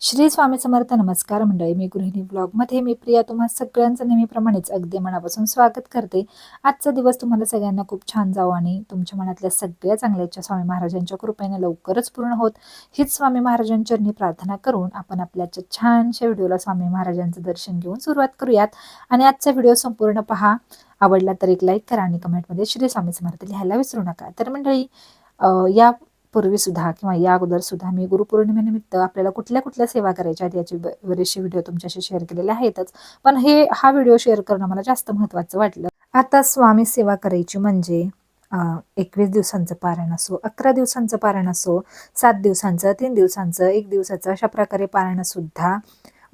श्री स्वामी समर्थ नमस्कार मंडळी. मी गृहिणी ब्लॉगमध्ये मी प्रिया. तुम्हा सगळ्यांचं नेहमीप्रमाणेच अगदी मनापासून स्वागत करते. आजचा दिवस तुम्हाला सगळ्यांना खूप छान जावं आणि तुमच्या मनातल्या सगळ्या चांगल्याच्या स्वामी महाराजांच्या कृपेने लवकरच पूर्ण होत. हीच स्वामी महाराजांचरणी प्रार्थना करून आपण आपल्याच्या छानशा व्हिडिओला स्वामी महाराजांचं दर्शन घेऊन सुरुवात करूयात. आणि आजचा व्हिडिओ संपूर्ण पहा. आवडला तर एक लाईक करा आणि कमेंटमध्ये श्री स्वामी समर्थ लिहायला विसरू नका. तर मंडळी या पूर्वी सुद्धा किंवा या अगोदर सुद्धा मी गुरुपौर्णिमेनिमित्त आपल्याला कुठल्या कुठल्या सेवा करायच्या आहेत याचे ब- बरेचसे व्हिडिओ तुमच्याशी शेअर केलेले आहेतच. पण हे हा व्हिडिओ शेअर करणं मला जास्त महत्त्वाचं वाटलं. आता स्वामी सेवा करायची म्हणजे एकवीस दिवसांचं पारायण असो अकरा दिवसांचं पारायण असो सात दिवसांचं तीन दिवसांचं एक दिवसाचं अशा प्रकारे पारायण सुद्धा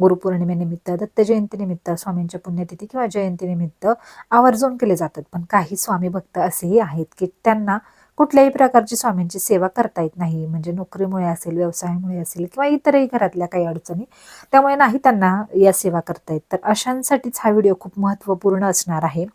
गुरुपौर्णिमेनिमित्त दत्त जयंतीनिमित्त स्वामींच्या पुण्यतिथी किंवा जयंतीनिमित्त आवर्जून केले जातात. पण काही स्वामी भक्त असेही आहेत की त्यांना कुठल्याही प्रकारची स्वामींची सेवा करता येत नाही. म्हणजे नोकरीमुळे असेल व्यवसायामुळे असेल किंवा इतरही घरातल्या काही अडचणी त्यामुळे नाही त्यांना या सेवा करता येत. तर अशांसाठीच हा व्हिडिओ खूप महत्त्वपूर्ण असणार आहे.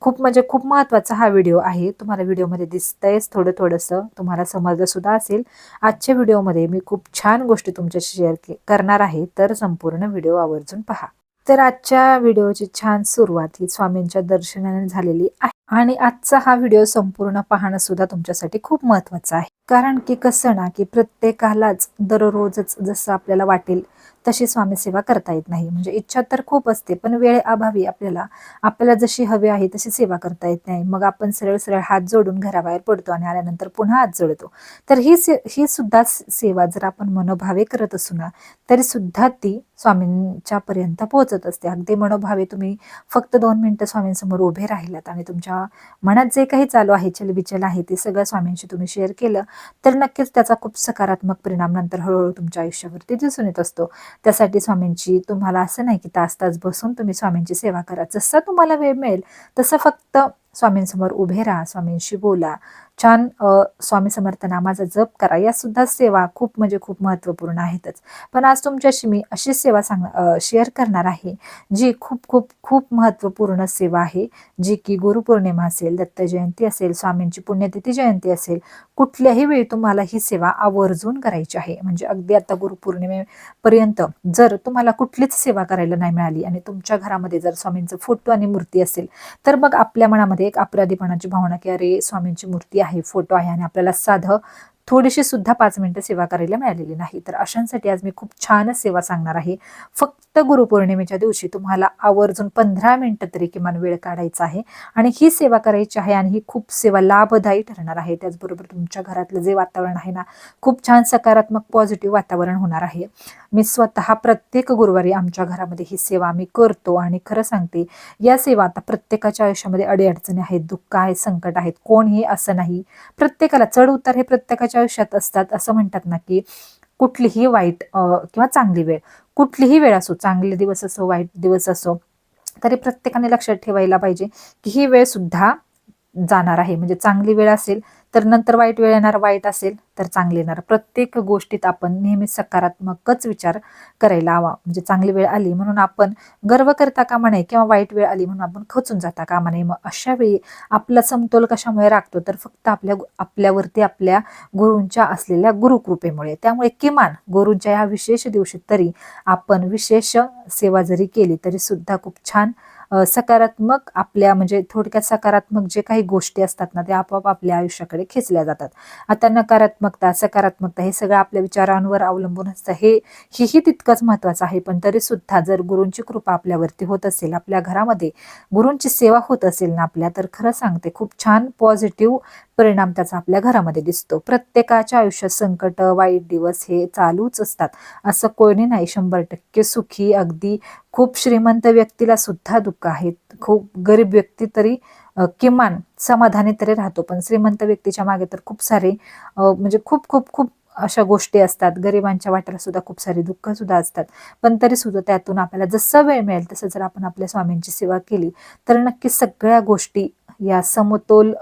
खूप म्हणजे खूप महत्त्वाचा हा व्हिडिओ आहे. तुम्हाला व्हिडिओमध्ये दिसतंयच थोडं थोडंसं. तुम्हाला समजलंसुद्धा असेल. आजच्या व्हिडिओमध्ये मी खूप छान गोष्टी तुमच्याशी शेअर के करणार आहे. तर संपूर्ण व्हिडिओ आवर्जून पहा. तर आजच्या व्हिडिओची छान सुरुवात ही स्वामींच्या दर्शनाने झालेली आहे. आणि आजचा हा व्हिडिओ संपूर्ण पाहणं सुद्धा तुमच्यासाठी खूप महत्त्वाचा आहे. कारण की कसं ना की प्रत्येकालाच दररोजच जसं आपल्याला वाटेल तशी स्वामी सेवा करता येत नाही. म्हणजे इच्छा तर खूप असते पण वेळ अभावी आपल्याला आपल्याला जशी हवी आहे तशी सेवा करता येत नाही. मग आपण सरळ सरळ हात जोडून घराबाहेर पडतो आणि आल्यानंतर पुन्हा हात जोडतो. तर ही से ही सुद्धा सेवा जर आपण मनोभावे करत असू ना तरी सुद्धा ती स्वामींच्या पर्यंत पोहोचत असते. अगदी मनोभावे तुम्ही फक्त दोन मिनटं स्वामींसमोर उभे राहिलात आणि तुमच्या मनात जे काही चालू आहे चलबिचल आहे ते सगळं स्वामींशी तुम्ही शेअर केलं. तर नक्कीच त्याचा खूप सकारात्मक परिणाम नंतर हळूहळू तुमच्या आयुष्यावरती दिसून येत असतो. त्यासाठी स्वामींची तुम्हाला असं नाही की तास तास बसून तुम्ही स्वामींची सेवा करा. जसा तुम्हाला वेळ मिळेल तसं फक्त स्वामींसमोर उभे राहा स्वामींशी बोला. छान स्वामी समर्थ नामाचा जप करा. या सुद्धा सेवा खूप म्हणजे खूप महत्त्वपूर्ण आहेतच. पण आज तुमच्याशी मी अशी सेवा सांग शेअर करणार आहे जी खूप खूप खूप महत्त्वपूर्ण सेवा आहे. जी की गुरुपौर्णिमा असेल दत्त जयंती असेल स्वामींची पुण्यतिथी जयंती असेल कुठल्याही वेळी तुम्हाला ही सेवा आवर्जून करायची आहे. म्हणजे अगदी आता गुरुपौर्णिमेपर्यंत जर तुम्हाला कुठलीच सेवा करायला नाही मिळाली आणि तुमच्या घरामध्ये जर स्वामींचं फोटो आणि मूर्ती असेल तर मग आपल्या मनामध्ये एक अपराधीपणाची भावना की अरे स्वामींची मूर्ती आहे फोटो आहे आणि आपल्याला साधं थोडीशी सुद्धा पाच मिनिटं सेवा करायला मिळालेली नाही. तर अशांसाठी आज मी खूप छान सेवा सांगणार आहे. फक्त गुरुपौर्णिमेच्या दिवशी तुम्हाला आवर्जून पंधरा मिनिटं तरी किमान वेळ काढायचा आहे आणि ही सेवा करायची आहे आणि ही खूप सेवा लाभदायी ठरणार आहे. त्याचबरोबर तुमच्या घरातलं जे वातावरण आहे ना खूप छान सकारात्मक पॉझिटिव्ह वातावरण होणार आहे. मी स्वतः प्रत्येक गुरुवारी आमच्या घरामध्ये ही सेवा आम्ही करतो आणि खरं सांगते या सेवा आता प्रत्येकाच्या आयुष्यामध्ये अडीअडचणी आहेत दुःख आहे संकट आहेत कोणही असं नाही. प्रत्येकाला चढ उतार हे प्रत्येकाच्या आयुष्यात असतात. असं म्हणतात ना की कुठलीही वाईट किंवा चांगली वेळ. कुठलीही वेळ असो चांगले दिवस असो वाईट दिवस असो तरी प्रत्येकाने लक्षात ठेवायला पाहिजे की ही वेळ सुद्धा जाणार आहे. म्हणजे चांगली वेळ असेल तर नंतर वाईट वेळ येणार वाईट असेल तर चांगली येणार. प्रत्येक गोष्टीत आपण नेहमी सकारात्मकच विचार करायला हवा. म्हणजे चांगली वेळ आली म्हणून आपण गर्व करता कामा नये किंवा वाईट वेळ आली म्हणून आपण खचून जाता कामा नये. मग अशा वेळी आपला समतोल कशामुळे राखतो? तर फक्त आपल्या आपल्यावरती आपल्या गुरूंच्या असलेल्या गुरुकृपेमुळे. त्यामुळे किमान गुरूंच्या ह्या विशेष दिवशी तरी आपण विशेष सेवा जरी केली तरी सुद्धा खूप छान सकारात्मक आपल्या म्हणजे थोडक्यात सकारात्मक जे काही गोष्टी असतात ना ते आपोआप आपल्या आयुष्याकडे खेचल्या जातात. आता नकारात्मकता सकारात्मकता हे सगळं आपल्या विचारांवर अवलंबून असतं. हे हेही तितकंच महत्त्वाचं आहे. पण तरी सुद्धा जर गुरूंची कृपा आपल्यावरती होत असेल आपल्या घरामध्ये गुरूंची सेवा होत असेल ना आपल्या तर खरं सांगते खूप छान पॉझिटिव्ह परिणाम त्याचा आपल्या घरामध्ये दिसतो. प्रत्येकाच्या आयुष्यात संकट वाईट दिवस हे चालूच असतात. असं कोणी नाही. शंभर टक्के सुखी अगदी खूप श्रीमंत व्यक्तीला सुद्धा दुःख आहेत खूप गरीब व्यक्ती तरी किमान समाधानी तरी राहतो. पण श्रीमंत व्यक्तीच्या मागे तर खूप सारे म्हणजे खूप खूप खूप अशा गोष्टी असतात. गरिबांच्या वाट्याला सुद्धा खूप सारी दुःख सुद्धा असतात. पण तरी सुद्धा त्यातून आपल्याला जसं वेळ मिळेल तसं जर आपण आपल्या स्वामींची सेवा केली तर नक्की सगळ्या गोष्टी या समतोल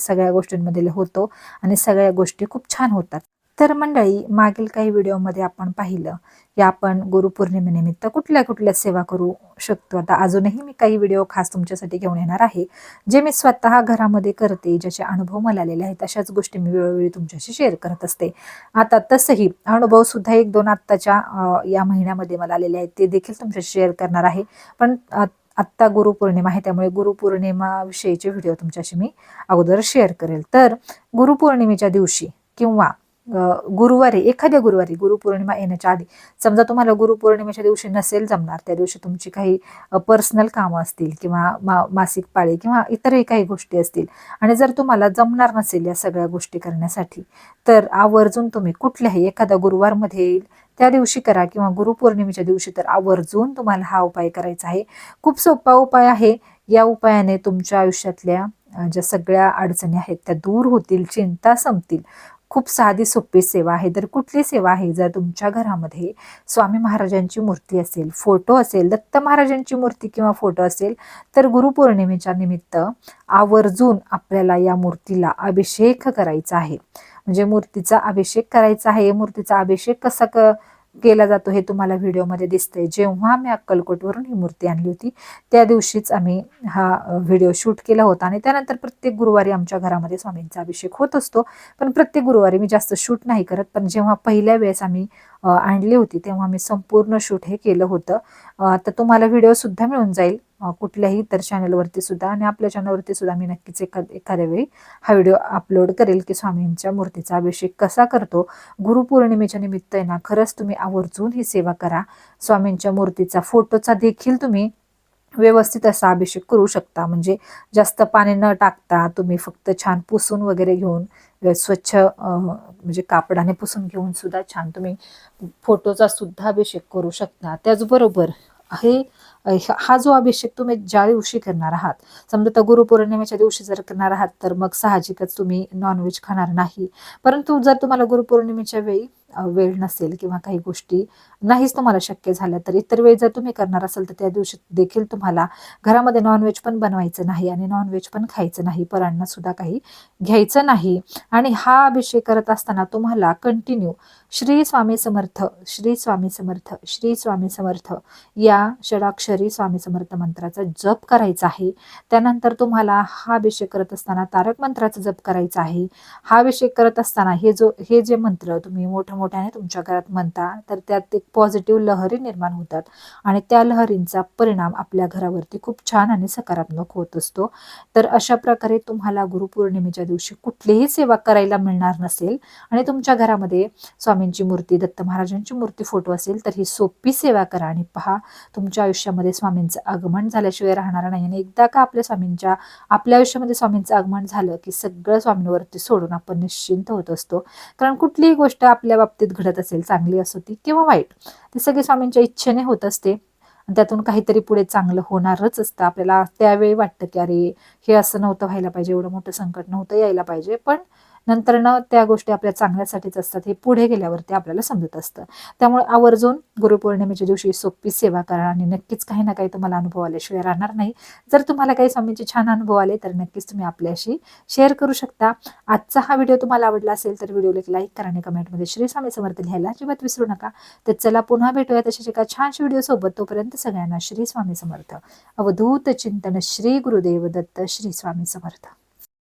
सगळ्या गोष्टींमध्ये होतो आणि सगळ्या गोष्टी खूप छान होतात. तर मंडळी मागील काही व्हिडिओमध्ये आपण पाहिलं की आपण गुरुपौर्णिमेनिमित्त कुठल्या कुठल्या सेवा करू शकतो? आता अजूनही मी काही व्हिडिओ खास तुमच्यासाठी घेऊन येणार आहे जे मी स्वतः घरामध्ये करते ज्याचे अनुभव मला आलेले आहेत अशाच गोष्टी मी वेळोवेळी तुमच्याशी शेअर करत असते. आता तसंही अनुभव सुद्धा एक दोन आत्ताच्या या महिन्यामध्ये मला आलेले आहेत ते देखील तुमच्याशी शेअर करणार आहे. पण आत्ता गुरुपौर्णिमा आहे त्यामुळे गुरुपौर्णिमाविषयीचे व्हिडिओ तुमच्याशी मी अगोदर शेअर करेल. तर गुरुपौर्णिमेच्या दिवशी किंवा गुरुवारी एखाद्या गुरुवारी गुरुपौर्णिमा येण्याच्या आधी. समजा तुम्हाला गुरुपौर्णिमेच्या दिवशी नसेल जमणार त्या दिवशी तुमची काही पर्सनल कामं असतील किंवा मा मासिक पाळी किंवा इतरही काही गोष्टी असतील आणि जर तुम्हाला जमणार नसेल या सगळ्या गोष्टी करण्यासाठी तर आवर्जून तुम्ही कुठल्याही एखाद्या गुरुवारमध्ये येईल त्या दिवशी करा किंवा गुरुपौर्णिमेच्या दिवशी तर आवर्जून तुम्हाला हा उपाय करायचा आहे. खूप सोपा उपाय आहे. या उपायाने तुमच्या आयुष्यातल्या ज्या सगळ्या अडचणी आहेत त्या दूर होतील चिंता संपतील. खूप साधी सोपी सेवा आहे. तर कुठली सेवा आहे? जर तुमच्या घरामध्ये स्वामी महाराजांची मूर्ती असेल फोटो असेल दत्त महाराजांची मूर्ती किंवा फोटो असेल तर गुरुपौर्णिमेच्या निमित्त आवर्जून आपल्याला या मूर्तीला अभिषेक करायचा आहे. म्हणजे मूर्तीचा अभिषेक करायचा आहे. मूर्तीचा अभिषेक कसा क केला जातो हे तुम्हाला व्हिडिओमध्ये दिसतंय. जेव्हा मी अक्कलकोटवरून ही मूर्ती आणली होती त्या दिवशीच आम्ही हा व्हिडिओ शूट केला होता आणि त्यानंतर प्रत्येक गुरुवारी आमच्या घरामध्ये स्वामींचा अभिषेक होत असतो. पण प्रत्येक गुरुवारी मी जास्त शूट नाही करत. पण जेव्हा पहिल्या वेळेस आम्ही आणली होती तेव्हा मी संपूर्ण शूट हे केलं होतं. तर तुम्हाला व्हिडिओ सुद्धा मिळून जाईल. कुठल्याही इतर चॅनलवरती सुद्धा आणि आपल्या चॅनलवरती सुद्धा मी नक्कीच एखाद एखाद्या वेळी हा व्हिडिओ अपलोड करेल की स्वामींच्या मूर्तीचा अभिषेक कसा करतो. गुरुपौर्णिमेच्या निमित्त आहे ना खरंच तुम्ही आवर्जून ही सेवा करा. स्वामींच्या मूर्तीचा फोटोचा देखील तुम्ही व्यवस्थित असा अभिषेक करू शकता. म्हणजे जास्त पाणी न टाकता तुम्ही फक्त छान पुसून वगैरे घेऊन स्वच्छ म्हणजे कापडाने पुसून घेऊन सुद्धा छान तुम्ही फोटोचा सुद्धा अभिषेक करू शकता. त्याचबरोबर हे हा जो अभिषेक तुम्ही ज्या दिवशी करणार आहात समजा तर गुरुपौर्णिमेच्या दिवशी जर करणार आहात तर मग साहजिकच तुम्ही नॉनव्हेज खाणार नाही. परंतु जर तुम्हाला गुरुपौर्णिमेच्या वेळी वेळ नसेल किंवा काही गोष्टी नाहीच तुम्हाला शक्य झाल्या तर इतर वेळी जर तुम्ही करणार असाल तर त्या दिवशी देखील तुम्हाला घरामध्ये नॉनव्हेज पण बनवायचं नाही आणि नॉनव्हेज पण खायचं नाही परांना सुद्धा काही घ्यायचं नाही. आणि हा अभिषेक करत असताना तुम्हाला कंटिन्यू श्री स्वामी समर्थ श्री स्वामी समर्थ श्री स्वामी समर्थ या षडाक्षर स्वामी समर्थ मंत्राचा जप करायचा आहे. त्यानंतर तुम्हाला हा अभिषेक करत असताना तारक मंत्राचा जप करायचा आहे. हा अभिषेक करत असताना हे जो हे जे मंत्र तुम्ही मोठ्या मोठ्याने तुमच्या घरात म्हणता तर त्यात एक पॉझिटिव्ह लहरी निर्माण होतात. आणि त्या लहरींचा परिणाम आपल्या घरावरती खूप छान आणि सकारात्मक होत असतो. तर अशा प्रकारे तुम्हाला गुरुपौर्णिमेच्या दिवशी कुठलीही सेवा करायला मिळणार नसेल आणि तुमच्या घरामध्ये स्वामींची मूर्ती दत्त महाराजांची मूर्ती फोटो असेल तर ही सोपी सेवा करा आणि पहा तुमच्या आयुष्यामध्ये स्वामींचं आगमन झाल्याशिवाय राहणार नाही. आणि एकदा का आपल्या स्वामींच्या आपल्या आयुष्यामध्ये स्वामींचं आगमन झालं की सगळं स्वामींवरती सोडून आपण निश्चिंत होत असतो. कारण कुठलीही गोष्ट आपल्या बाबतीत घडत असेल चांगली असो ती किंवा वाईट ती सगळी स्वामींच्या इच्छेने होत असते. त्यातून काहीतरी पुढे चांगलं होणारच असतं. आपल्याला त्यावेळी वाटतं की अरे हे असं नव्हतं व्हायला पाहिजे एवढं मोठं संकट नव्हतं यायला पाहिजे. पण नंतर न त्या गोष्टी आपल्या चांगल्यासाठीच असतात हे पुढे गेल्यावरती आपल्याला समजत असतं. त्यामुळे आवर्जून गुरुपौर्णिमेच्या दिवशी सोपी सेवा करा आणि नक्कीच काही ना काही तुम्हाला अनुभव आल्याशिवाय राहणार नाही. जर तुम्हाला काही स्वामींचे छान अनुभव आले तर नक्कीच तुम्ही आपल्याशी शेअर करू शकता. आजचा हा व्हिडिओ तुम्हाला आवडला असेल तर व्हिडिओला एक लाईक करा आणि कमेंटमध्ये श्री स्वामी समर्थ लिहायला अजिबात विसरू नका. तर चला पुन्हा भेटूया तशाच एका छानशा व्हिडिओसोबत तोपर्यंत सगळ्यांना श्री स्वामी समर्थ. अवधूत चिंतन श्री गुरुदेव दत्त श्री स्वामी समर्थ.